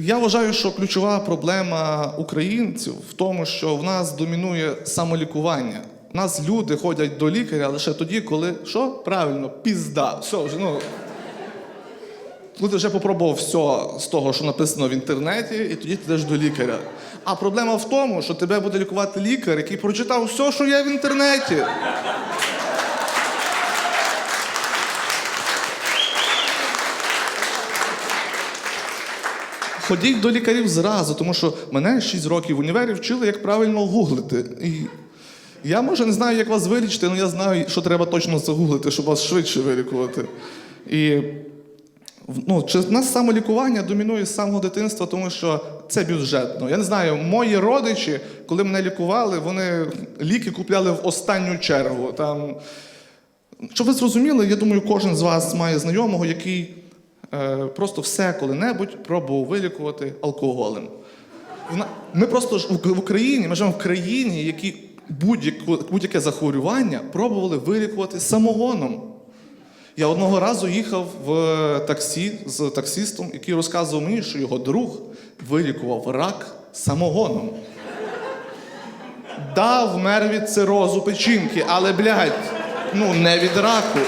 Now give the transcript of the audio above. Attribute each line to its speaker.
Speaker 1: Я вважаю, що ключова проблема українців в тому, що в нас домінує самолікування. У нас люди ходять до лікаря лише тоді, коли що? Правильно, пізда. Все вже ну. Ти вже попробував все з того, що написано в інтернеті, і тоді ти йдеш до лікаря. А проблема в тому, що тебе буде лікувати лікар, який прочитав все, що є в інтернеті. Ходіть до лікарів зразу, тому що мене 6 років в універі вчили, як правильно гуглити. І я, може, не знаю, як вас вилічити, але я знаю, що треба точно загуглити, щоб вас швидше вилікувати. І ну, в нас самолікування домінує з самого дитинства, тому що це бюджетно. Я не знаю, мої родичі, коли мене лікували, вони ліки купляли в останню чергу. Там, щоб ви зрозуміли, я думаю, кожен з вас має знайомого, який просто все коли-небудь пробував вилікувати алкоголем. Ми просто ж в Україні, ми живемо в країні, які будь-яке захворювання пробували вилікувати самогоном. Я одного разу їхав в таксі з таксистом, який розказував мені, що його друг вилікував рак самогоном. Да, вмер від цирозу печінки, але, блядь, ну не від раку.